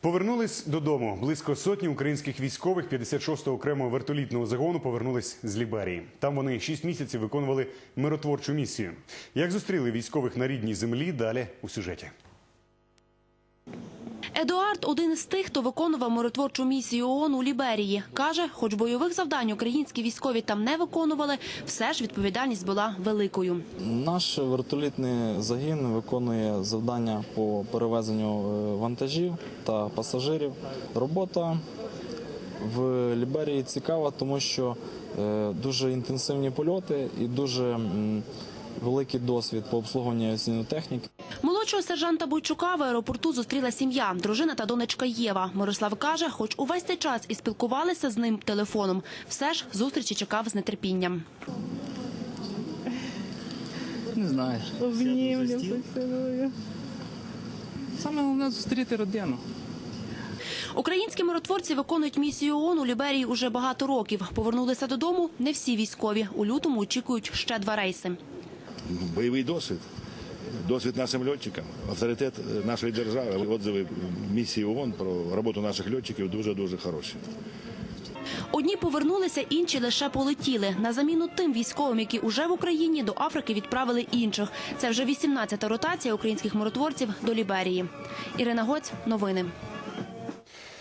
Повернулись додому. Близько сотні українських військових 56-го окремого вертолітного загону повернулись з Ліберії. Там вони 6 місяців виконували миротворчу місію. Як зустріли військових на рідній землі? Далі у сюжеті. Едуард один із тих, хто виконував миротворчу місію ООН у Ліберії. Каже, хоч бойових завдань українські військові там не виконували, все ж відповідальність була великою. Наш вертолітний загін виконує завдання по перевезенню е, вантажів та пасажирів. Робота в Ліберії цікава, тому що е, дуже інтенсивні польоти і дуже великий досвід по обслуговуванню авіаційної техніки. Молодшого сержанта Бойчука в аеропорту зустріла сім'я, дружина та донечка Єва. Мирослав каже, хоч увесь цей час і спілкувалися з ним телефоном, все ж зустрічі чекав з нетерпінням. Не знаю. Обнімлю, поцілую. Саме головне зустріти родину. Українські миротворці виконують місію ООН у Ліберії уже багато років. Повернулися додому не всі військові. У лютому очікують ще два рейси. бойовий досвід, досвід нашим льотчикам, авторитет е, нашої держави, отзиви місії ООН про роботу наших льотчиків дуже дуже хороші. Одні повернулися, інші лише полетіли. На заміну тим військовим, які уже в Україні до Африки відправили інших. Це вже 18-та ротація українських миротворців до Ліберії. Ірина Гоць, новини.